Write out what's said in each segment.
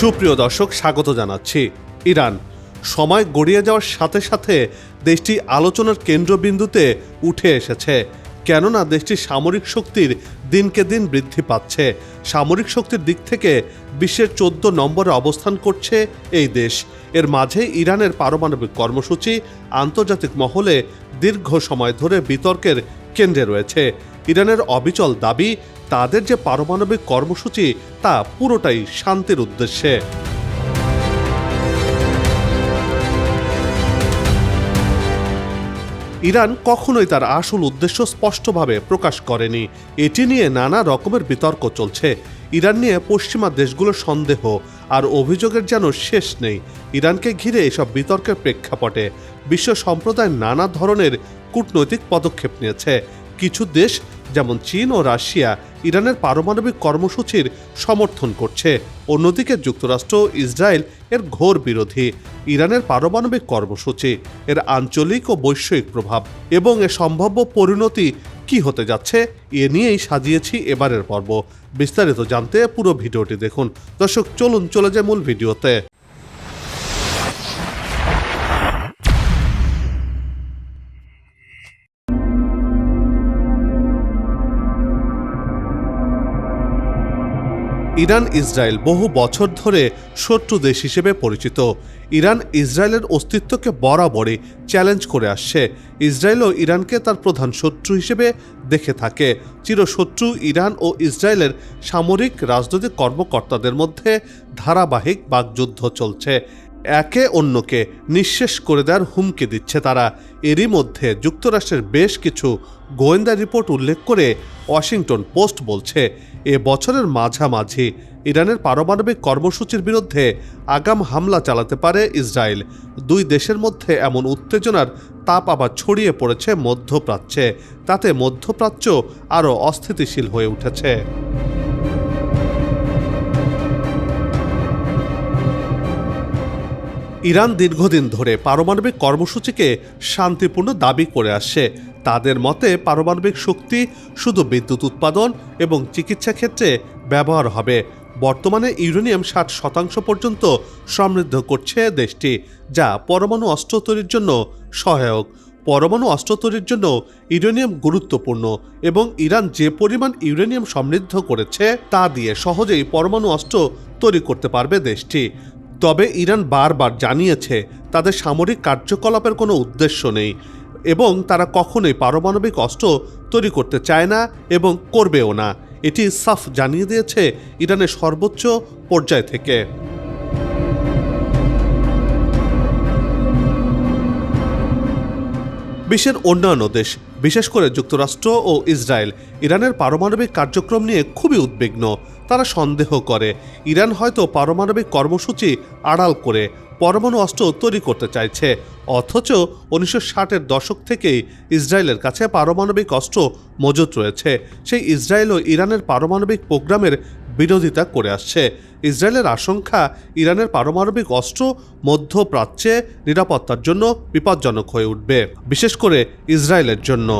সুপ্রিয় দর্শক, স্বাগত জানাচ্ছি। ইরান, সময় গড়িয়ে যাওয়ার সাথে সাথে দেশটি আলোচনার কেন্দ্রবিন্দুতে উঠে এসেছে। কেননা দেশটির সামরিক শক্তির দিনকে দিন বৃদ্ধি পাচ্ছে। সামরিক শক্তির দিক থেকে বিশ্বের চোদ্দ নম্বরে অবস্থান করছে এই দেশ। এর মাঝে ইরানের পারমাণবিক কর্মসূচি, আন্তর্জাতিক মহলে দীর্ঘ সময় ধরে বিতর্কের কেন্দ্রে রয়েছে। ইরানের অবিচল দাবি তাদের যে পারমাণবিক কর্মসূচি, তা পুরোটাই শান্তির উদ্দেশ্যে। ইরান কখনোই তার আসল উদ্দেশ্য স্পষ্টভাবে প্রকাশ করেনি। এটি নিয়ে নানা রকমের বিতর্ক চলছে। ইরান নিয়ে পশ্চিমা দেশগুলোর সন্দেহ, আর অভিযোগের যেন শেষ নেই। ইরানকে ঘিরে এসব বিতর্কের প্রেক্ষাপটে বিশ্ব সম্প্রদায় নানা ধরনের কূটনৈতিক পদক্ষেপ নিয়েছে। কিছু দেশ, যেমন চীন ও রাশিয়া ইরানের পারমাণবিক কর্মসূচির সমর্থন করছে। অন্যদিকে যুক্তরাষ্ট্র ইসরায়েল এর ঘোর বিরোধী। ইরানের পারমাণবিক কর্মসূচি, এর আঞ্চলিক ও বৈশ্বিক প্রভাব এবং এর সম্ভাব্য পরিণতি কি হতে যাচ্ছে, এ নিয়েই সাজিয়েছি এবারের পর্ব। বিস্তারিত জানতে পুরো ভিডিওটি দেখুন। দর্শক, চলুন চলে যায় মূল ভিডিওতে। ইরান ইসরায়েল বহু বছর ধরে শত্রু দেশ হিসেবে পরিচিত। ইরান ইসরায়েলের অস্তিত্বকে বরাবরই চ্যালেঞ্জ করে আসছে। ইসরায়েলও ইরানকে তার প্রধান শত্রু হিসেবে দেখে থাকে। চিরশত্রু ইরান ও ইসরায়েলের সামরিক রাজনৈতিক কর্মকর্তাদের মধ্যে ধারাবাহিক বাগযুদ্ধ চলছে। একে অন্যকে নিঃশেষ করে দেওয়ার হুমকি দিচ্ছে তারা। এরই মধ্যে যুক্তরাষ্ট্রের বেশ কিছু গোয়েন্দা রিপোর্ট উল্লেখ করে ওয়াশিংটন পোস্ট বলছে এ বছরের মাঝামাঝি ইরানের পারমাণবিক কর্মসূচির বিরুদ্ধে আগাম হামলা চালাতে পারে ইসরায়েল। দুই দেশের মধ্যে এমন উত্তেজনার তাপ আবার ছড়িয়ে পড়েছে মধ্যপ্রাচ্যে। তাতে মধ্যপ্রাচ্য আরও অস্থিতিশীল হয়ে উঠেছে। ইরান দীর্ঘদিন ধরে পারমাণবিক কর্মসূচিকে শান্তিপূর্ণ দাবি করে আসছে। তাদের মতে পারমাণবিক শক্তি শুধু বিদ্যুৎ উৎপাদন এবং চিকিৎসা ক্ষেত্রে ব্যবহার হবে। বর্তমানে ইউরেনিয়াম ষাট শতাংশ পর্যন্ত সমৃদ্ধ করছে দেশটি, যা পরমাণু অস্ত্র তৈরির জন্য সহায়ক। পরমাণু অস্ত্র তৈরির জন্য ইউরেনিয়াম গুরুত্বপূর্ণ এবং ইরান যে পরিমাণ ইউরেনিয়াম সমৃদ্ধ করেছে, তা দিয়ে সহজেই পরমাণু অস্ত্র তৈরি করতে পারবে দেশটি। তবে ইরান বারবার জানিয়েছে, তাদের সামরিক কার্যকলাপের কোনো উদ্দেশ্য নেই। এবং তারা কখনোই পারমাণবিক অস্ত্র তৈরি করতে চায় না এবং করবেও না। এটি সাফ জানিয়ে দিয়েছে ইরানের সর্বোচ্চ পর্যায় থেকে। বিশ্বের অন্যান্য দেশ, বিশেষ করে যুক্তরাষ্ট্র ও ইসরায়েল, ইরানের পারমাণবিক কার্যক্রম নিয়ে খুবই উদ্বিগ্ন। তারা সন্দেহ করে, ইরান হয়তো পারমাণবিক কর্মসূচি আড়াল করে পরমাণু অস্ত্র তৈরি করতে চাইছে। অথচ উনিশশো ষাটের দশক থেকেই ইসরায়েলের কাছে পারমাণবিক অস্ত্র মজুত রয়েছে। সেই ইসরায়েল ও ইরানের পারমাণবিক প্রোগ্রামের বিরোধিতা করে আসছে। ইসরায়েলের আশঙ্কা, ইরানের পারমাণবিক অস্ত্র মধ্যপ্রাচ্যে নিরাপত্তার জন্য বিপজ্জনক হয়ে উঠবে, বিশেষ করে ইসরায়েলের জন্য।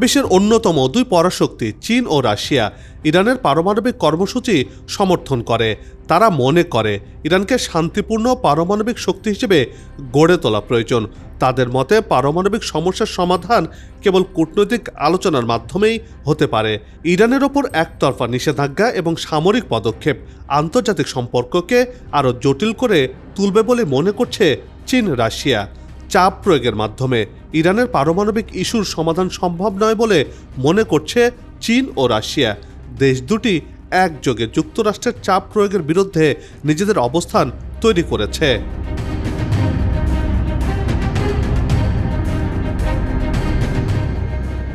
বিশ্বের অন্যতম দুই পরাশক্তি, চীন ও রাশিয়া, ইরানের পারমাণবিক কর্মসূচি সমর্থন করে। তারা মনে করে, ইরানকে শান্তিপূর্ণ পারমাণবিক শক্তি হিসেবে গড়ে তোলা প্রয়োজন। তাদের মতে, পারমাণবিক সমস্যার সমাধান কেবল কূটনৈতিক আলোচনার মাধ্যমেই হতে পারে। ইরানের ওপর একতরফা নিষেধাজ্ঞা এবং সামরিক পদক্ষেপ আন্তর্জাতিক সম্পর্ককে আরও জটিল করে তুলবে বলে মনে করছে চীন রাশিয়া চাপ প্রয়োগের মাধ্যমে ইরানের পারমাণবিক ইস্যুর সমাধান সম্ভব নয় বলে মনে করছে চীন ও রাশিয়া। দেশ দুটি একযোগে যুক্তরাষ্ট্রের চাপ প্রয়োগের বিরুদ্ধে নিজেদের অবস্থান তৈরি করেছে।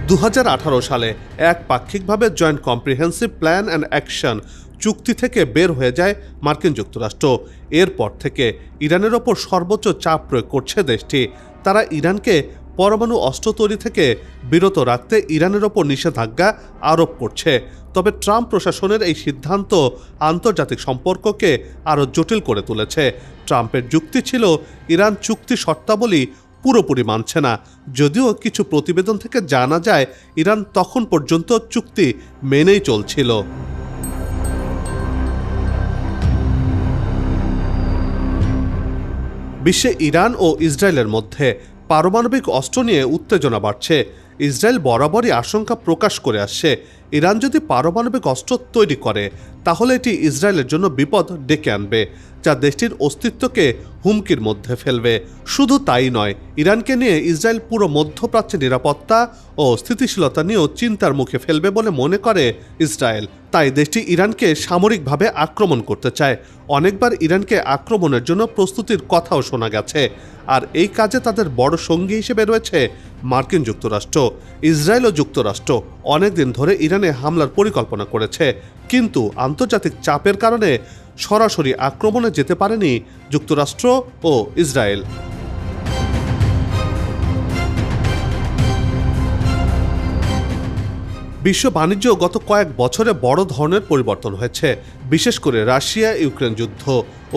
দু হাজার আঠারো সালে এক পাক্ষিকভাবে joint comprehensive plan and action চুক্তি থেকে বের হয়ে যায় মার্কিন যুক্তরাষ্ট্র। এরপর থেকে ইরানের ওপর সর্বোচ্চ চাপ প্রয়োগ করছে দেশটি। তারা ইরানকে পরমাণু অস্ত্র তৈরি থেকে বিরত রাখতে ইরানের ওপর নিষেধাজ্ঞা আরোপ করছে। তবে ট্রাম্প প্রশাসনের এই সিদ্ধান্ত আন্তর্জাতিক সম্পর্ককে আরও জটিল করে তুলেছে। ট্রাম্পের যুক্তি ছিল, ইরান চুক্তি শর্তাবলী পুরোপুরি মানছে না। যদিও কিছু প্রতিবেদন থেকে জানা যায়, ইরান তখন পর্যন্ত চুক্তি মেনেই চলছিল। বিশ্বে ইরান ও ইসরায়েলের মধ্যে পারমাণবিক অস্ত্র নিয়ে উত্তেজনা বাড়ছে। ইসরায়েল বরাবরই আশঙ্কা প্রকাশ করে আসছে। ইরান যদি পারমাণবিক অস্ত্র তৈরি করে, তাহলে এটি ইসরায়েলের জন্য বিপদ ডেকে আনবে, যা দেশটির অস্তিত্বকে হুমকির মধ্যে ফেলবে। শুধু তাই নয়, ইরানকে নিয়ে ইসরায়েল পুরো মধ্যপ্রাচ্যের নিরাপত্তা ও স্থিতিশীলতা নিয়েও চিন্তার মুখে ফেলবে বলে মনে করে ইসরায়েল। তাই দেশটি ইরানকে সামরিকভাবে আক্রমণ করতে চায়। অনেকবার ইরানকে আক্রমণের জন্য প্রস্তুতির কথাও শোনা গেছে। আর এই কাজে তাদের বড় সঙ্গী হিসেবে রয়েছে মার্কিন যুক্তরাষ্ট্র ইসরায়েল ও যুক্তরাষ্ট্র অনেকদিন ধরে ইরানে হামলার পরিকল্পনা করেছে, কিন্তু আন্তর্জাতিক চাপের কারণে সরাসরি আক্রমণে যেতে পারেনি যুক্তরাষ্ট্র ও ইসরায়েল। বিশ্ব বাণিজ্য গত কয়েক বছরে বড় ধরনের পরিবর্তন হয়েছে, বিশেষ করে রাশিয়া, ইউক্রেন যুদ্ধ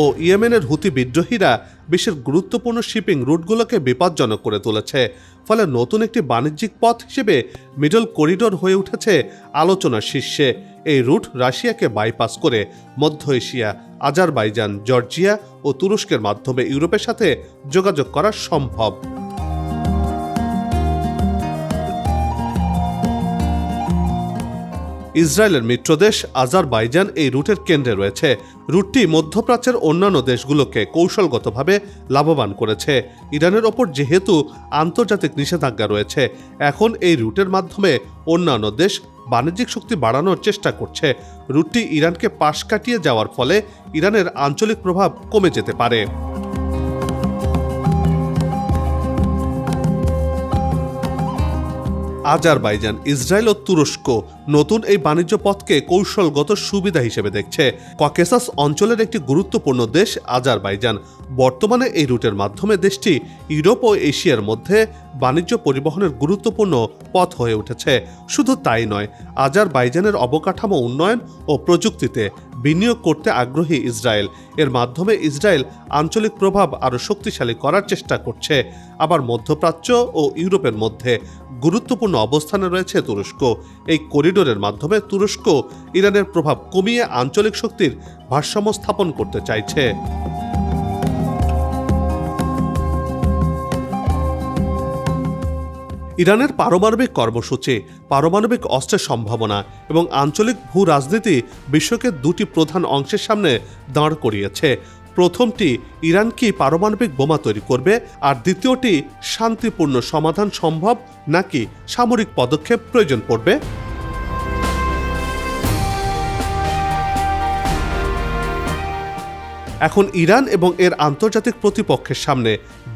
ও ইয়েমেনের হুতি বিদ্রোহীরা বিশ্বের গুরুত্বপূর্ণ শিপিং রুটগুলোকে বিপজ্জনক করে তুলেছে। ফলে নতুন একটি বাণিজ্যিক পথ হিসেবে মিডল করিডোর হয়ে উঠেছে আলোচনার শীর্ষে। এই রুট রাশিয়াকে বাইপাস করে মধ্য এশিয়া, আজারবাইজান, জর্জিয়া ও তুরস্কের মাধ্যমে ইউরোপের সাথে যোগাযোগ করা সম্ভব। ইসরায়েলের মিত্রদেশ আজারবাইজান এই রুটের কেন্দ্রে রয়েছে। রুটটি মধ্যপ্রাচ্যের অন্যান্য দেশগুলোকে কৌশলগতভাবে লাভবান করেছে। ইরানের ওপর যেহেতু আন্তর্জাতিক নিষেধাজ্ঞা রয়েছে, এখন এই রুটের মাধ্যমে অন্যান্য দেশ বাণিজ্যিক শক্তি বাড়ানোর চেষ্টা করছে। রুটটি ইরানকে পাশ কাটিয়ে যাওয়ার ফলে ইরানের আঞ্চলিক প্রভাব কমে যেতে পারে। আজারবাইজান, ইসরায়েল ও তুরস্ক নতুন এই বাণিজ্য পথকে কৌশলগত সুবিধা হিসেবে দেখছে। ককেসাস অঞ্চলের একটি গুরুত্বপূর্ণ দেশ আজারবাইজান। বর্তমানে এই রুটের মাধ্যমে দেশটি ইউরোপ ও এশিয়ার মধ্যে বাণিজ্য পরিবহনের গুরুত্বপূর্ণ পথ হয়ে উঠেছে। শুধু তাই নয়, আজারবাইজানের অবকাঠামো উন্নয়ন ও প্রযুক্তিতে বিনিয়োগ করতে আগ্রহী ইসরায়েল। এর মাধ্যমে ইসরায়েল আঞ্চলিক প্রভাব আরও শক্তিশালী করার চেষ্টা করছে। আবার মধ্যপ্রাচ্য ও ইউরোপের মধ্যে গুরুত্বপূর্ণ অবস্থানে রয়েছে তুরস্ক। এই করিডোরের মাধ্যমে তুরস্ক ইরানের প্রভাব কমিয়ে আঞ্চলিক শক্তির ভারসাম্য স্থাপন করতে চাইছে। ইরানের পারমাণবিক কর্মসূচি, পারমাণবিক অস্ত্রের সম্ভাবনা এবং আঞ্চলিক ভূ রাজনীতি বিশ্বকে দুটি প্রধান অংশের সামনে দাঁড় করিয়েছে। প্রথমটি, ইরান কি পারমাণবিক বোমা তৈরি করবে? আর দ্বিতীয়টি, শান্তিপূর্ণ সমাধান সম্ভব নাকি সামরিক পদক্ষেপ প্রয়োজন পড়বে? এখন ইরান এবং এর আন্তর্জাতিক প্রতিপক্ষের সামনে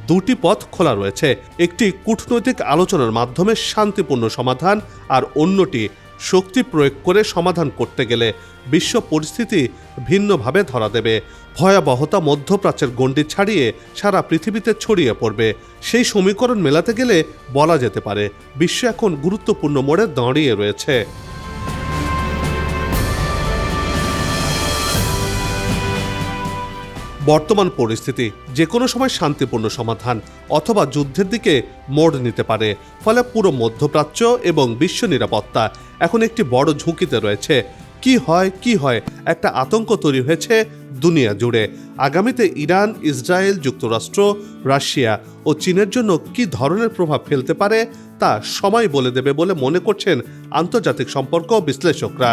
দুটি পথ খোলা রয়েছে। একটি কূটনৈতিক আলোচনার মাধ্যমে শান্তিপূর্ণ সমাধান আর অন্যটি শক্তি প্রয়োগ করে সমাধান করতে গেলে বিশ্ব পরিস্থিতি ভিন্নভাবে ধরা দেবে। ভয়াবহতা মধ্যপ্রাচ্যের গণ্ডি ছাড়িয়ে সারা পৃথিবীতে ছড়িয়ে পড়বে। সেই সমীকরণ মেলাতে গেলে বলা যেতে পারে, বিশ্ব এখন গুরুত্বপূর্ণ মোড়ে দাঁড়িয়ে রয়েছে। বর্তমান পরিস্থিতি যে কোনো সময় শান্তিপূর্ণ সমাধান অথবা যুদ্ধের দিকে মোড় নিতে পারে। ফলে পুরো মধ্যপ্রাচ্য এবং বিশ্ব নিরাপত্তা এখন একটি বড় ঝুঁকিতে রয়েছে। কি হয় কি হয়, একটা আতঙ্ক তৈরি হয়েছে দুনিয়া জুড়ে। আগামীতে ইরান, ইসরায়েল, যুক্তরাষ্ট্র, রাশিয়া ও চীনের জন্য কি ধরনের প্রভাব ফেলতে পারে তা সময় বলে দেবে বলে মনে করছেন আন্তর্জাতিক সম্পর্ক বিশ্লেষকরা।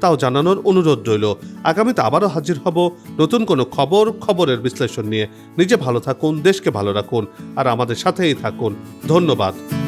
তাও জানানোর অনুরোধ রইল। আগামীতে আবারও হাজির হব। নতুন কোনো খবর, খবরের বিশ্লেষণ নিয়ে। নিজে ভালো থাকুন, দেশকে ভালো রাখুন। আর আমাদের সাথেই থাকুন। ধন্যবাদ।